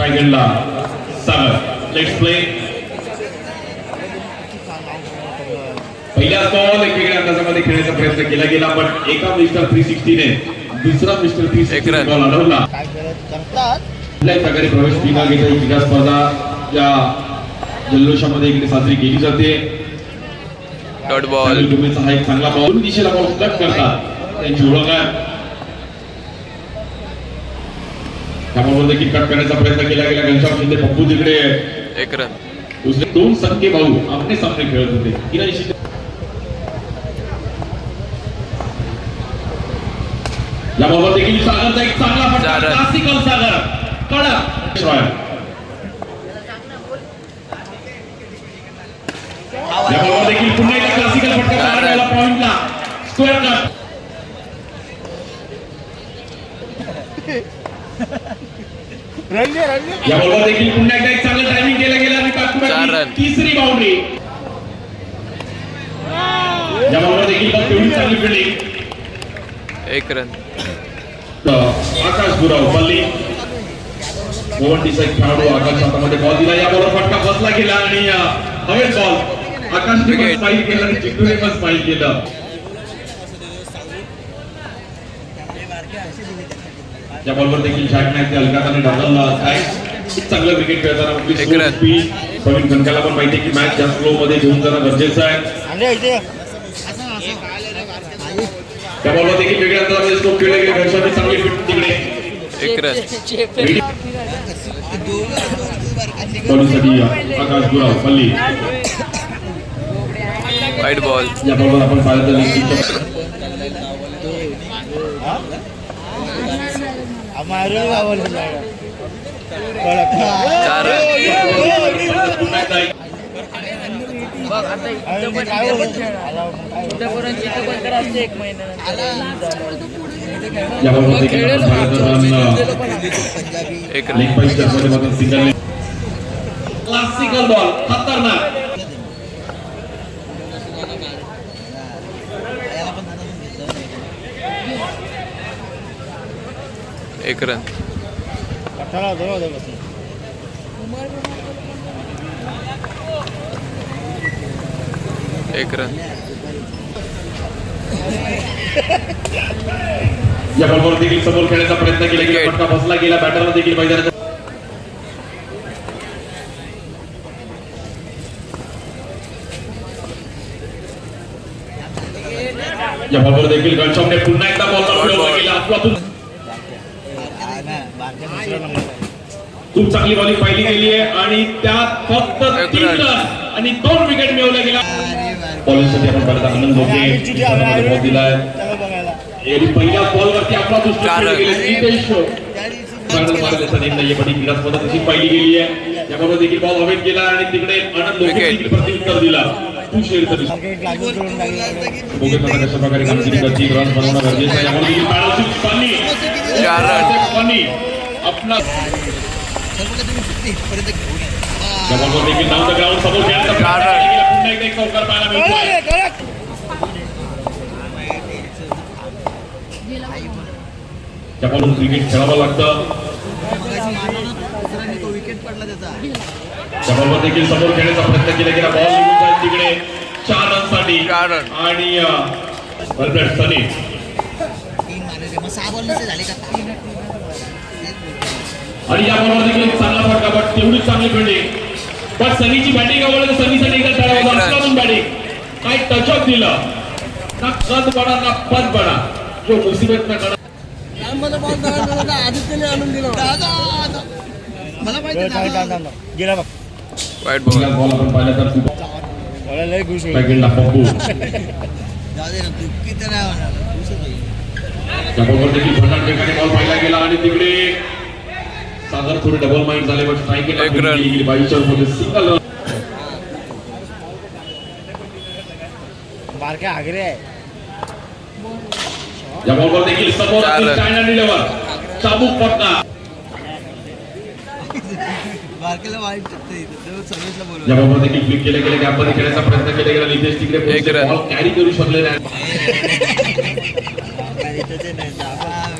रायगडला Sagar let's play पहिला ball वेगवेगळ्या अंदाजामध्ये खेळण्याचा प्रयत्न केला गेला पण एका मिस्टर थ्री सिक्स्टीने दुसरा मिस्टर थ्री सिक्स्टी. बॉल अडवला काय करत करतात? कुठल्याही प्रकारे प्रवेश न घेता ही क्रीडा स्पर्धा या जल्लोषामध्ये इकडे साजरी केली जाते. डॉट बॉल हा एक चांगला बॉल दिशेला बॉल कट करतात. त्यांची ओळख आहे. त्याबरोबर देखील कट करण्याचा प्रयत्न केला गेला. घनश्याम शिंदे पप्पू तिकडे एक रन दुसरे दोन संख्ये भाऊ आपले सामने खेळत होते. किरण शिंदे याबाबत देखील सागरचा एक चांगला फटका. क्लासिकल सागर. कडक याबरोबर देखील पुन्हा एकदा एक चांगलं टायमिंग केलं गेलं आणि. तिसरी बाउंड्री याबरोबर देखील बघ तेवढी चांगली फिल्डिंग एक रन आकाश गुराव पल्ली ओव्हरटीचा एक खेळाडू आकाश हातामध्ये बॉल दिला. याबरोबर फटका बसला गेला आणि अं, हवेत बॉल आकाशने पण. स्माईल केलं आणि चिंटूने पण स्माईल केलं. याबरोबर देखील शॅट नाही ते अलकाताने ढकलला काय चांगलं क्रिकेट खेळताना. प्रवीण कनकाला पण माहिती की मॅच जास्त स्लो मध्ये घेऊन जाणं गरजेचं आहे. त्याबरोबर देखील वेगळ्या अंतरामध्ये स्कोप खेळले गेले. घरच्याने चांगली फिट तिकडे. आकाश गुराव पल्ली. वाईट बॉल याबरोबर आपण पाहिलं तर एक महिना क्लासिकल बॉल खतरनाक पाहिलं तर एक लेग रन पाईच्या मध्ये मात्र सिंगल क्लासिकल बॉल खतरनाक एक रन. एक रन देखील समोर खेळण्याचा प्रयत्न केला गेला. फटका बसला गेला बॅटरला देखील मैदानाच्या याबरोबर देखील घनश्यामने पुन्हा एकदा बॉल Ball, ball. केला आपलातून काय ना, बारक्या दुसरा नंबर आहे. खूप चांगली बॉलिंग पाहिली गेली आहे आणि त्यात फक्त तीन. रन. आणि दोन विकेट मिळवल्या गेल्या बॉलिंगसाठी आपण परत आनंद होते दिलाय. पहिल्या बॉलवरती आपला. गेले. नितेश पाहिली गेली आहे. त्याबरोबर देखील बॉल हवेत गेला आणि तिकडे आनंद प्रत्युत्तर दिला. प्रकारे कामगिरी करते रन बनवणं गरजेचं आहे. यामध्ये कडक त्यापासून क्रिकेट खेळावं लागतं. त्याबरोबर देखील समोर खेळण्याचा प्रयत्न केला गेला. बॉल तिकडे. चार रनसाठी. आणि सनी आणि याबरोबर देखील चांगला फटका बट तेवढीच चांगली फिल्डिंग पण सनीची बॅटिंग आवडली सनीसाठी एकदा बॅटिंग काय टचअप दिलं. ना कद बडा ना पद बडा जो मुसीबत ना करा वेळ चांगली टाळता ना. गेला बघ. वाईट बॉल बॉल आपण पाहिला तर खूप थोडा लय खुश होईल. पॅकेटला पप्पू. त्याबरोबर देखील फटाक ठिकाणी बॉल पाहिला गेला आणि तिकडे सागर थोडे डबल माइंड झाले बट run. गेली बाईच्या मध्ये सिंगल बारक्या आगरे आहे. या बॉलवर देखील समोर. चायना डिलेवर चाबूक फटका या बॉलवर देखील फ्लिक केले गेले गॅपमध्ये खेळण्याचा प्रयत्न केला गेला नितेश तिकडे. बॉल कॅरी करू शकले नाही.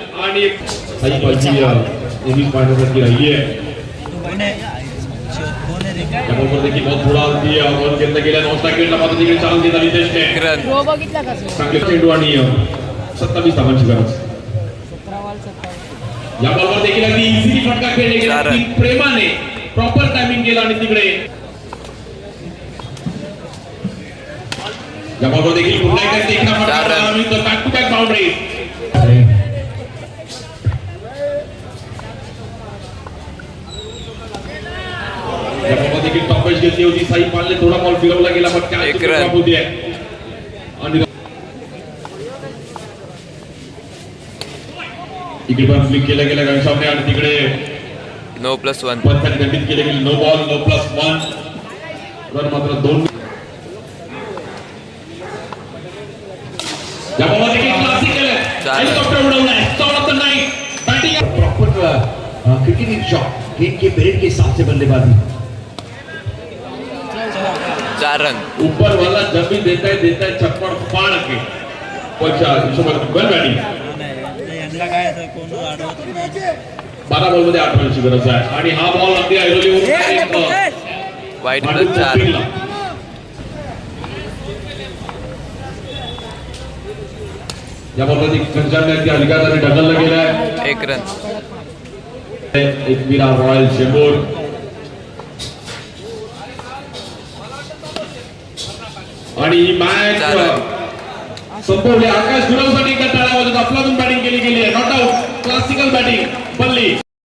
आणि एक सही बाजी नेहमीच पाहण्यासाठी राहिली आहे कोण आहे कोण आहे रे या बॉलवर देखील बहुत थोडा अगदी बॉल घेतला गेला नॉस्टा खेळला मात्र तिकडे चाल देत आली एक देशने रन ड्रॉ बघितला का सर चांगले चेंडू आणि सत्तावीस धावांची गरज सतरा बॉल सत्तावीस या बॉलवर देखील अगदी इझिली फटका खेळले गेला चार रन. अगदी प्रेमाने प्रॉपर टायमिंग केला आणि तिकडे या बॉलवर देखील पुन्हा एकदा देखणा फटका चार रन. पाहायला मिळतो बॅक टू बॅक बाउंड्री घेतली होती साई पालने थोडा बॉल फिरवला गेला पण काय एक चुकी रन. बाब होती आणि इकडे पण फ्लिक केलं गेलं घनश्यामने आणि तिकडे। नो प्लस वन पंचाने दंडित केले गेले no ball no plus one run मात्र दोन प्रॉपर क्रिकेटिंग शॉट गेंद के पेरेड के हिसाब से बल्लेबाजी। रन ऊपर वाला जब भी देता है देता है छप्पड़ फाड़ के. बारा बॉलमध्ये आठ रनची गरज आहे आणि हा बॉल अगदी ऐरोलीवरून वाईट चार. या ढकलला गेलाय एक रन एक विरा रॉयल चेंबूर आणि ही मॅच. संपवली. आकाश गुरवसाठी एका टाळ्या वाजत आपलातून बॅटिंग केली गेली आहे. नॉट आउट क्लासिकल बॅटिंग बल्ली